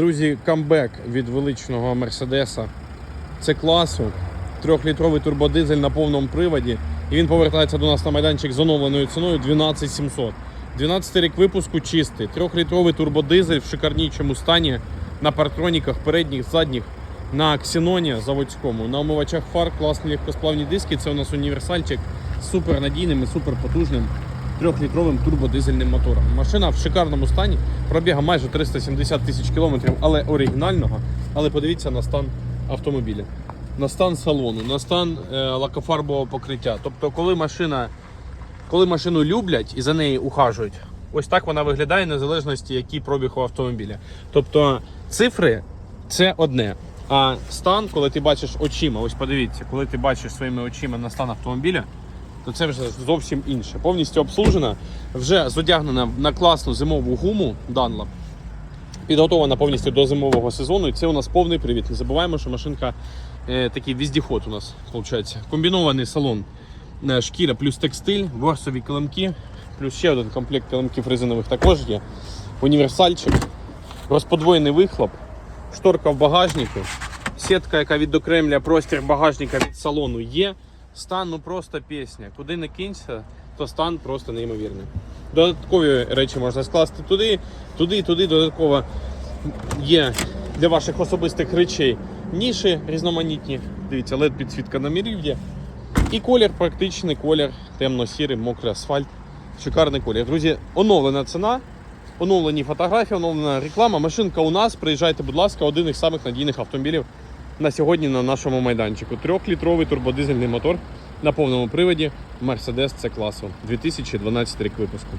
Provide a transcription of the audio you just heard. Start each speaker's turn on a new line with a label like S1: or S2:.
S1: Друзі, камбек від величного Мерседеса. Це класу. Трьохлітровий турбодизель на повному приводі. І він повертається до нас на майданчик з оновленою ціною 12700. 12 рік випуску чистий. Трьохлітровий турбодизель в шикарнічому стані на партроніках передніх, задніх, на ксеноні заводському, на омивачах фар, класні легкосплавні диски. Це у нас універсальчик з супер надійним і супер потужним трьохлітровим турбодизельним мотором. Машина в шикарному стані, пробіга майже 370 тисяч кілометрів, але оригінального. Але подивіться на стан автомобіля, на стан салону, на стан е, лакофарбового покриття. Тобто, коли машина, коли машину люблять і за нею ухажують, ось так вона виглядає незалежності, який пробіг у автомобіля. Тобто цифри це одне. А стан, коли ти бачиш очима, ось подивіться, коли ти бачиш своїми очима на стан автомобіля, то це вже зовсім інше. Повністю обслужена, вже зодягнена на класну зимову гуму Dunlop. Підготовлена повністю до зимового сезону. І це у нас повний привід. Не забуваємо, що машинка е, такий віздіход у нас виходить. Комбінований салон е, шкіра плюс текстиль, ворсові килимки, плюс ще один комплект килимків резинових також є. Універсальчик, розподвоєний вихлоп, шторка в багажнику, сітка, яка відокремлює простір багажника від салону є. Стан ну просто пісня. Куди не кинься, то стан просто неймовірний. Додаткові речі можна скласти туди, туди, туди. Додатково є для ваших особистих речей ніші різноманітні. Дивіться, led підсвітка номерів є. І колір практичний колір, темно-сірий, мокрий асфальт. Шикарний колір. Друзі, оновлена ціна, оновлені фотографії, оновлена реклама. Машинка у нас. Приїжджайте, будь ласка, один із самих надійних автомобілів на сьогодні на нашому майданчику. Трьохлітровий турбодизельний мотор на повному приводі Mercedes C класу 2012 рік випуску.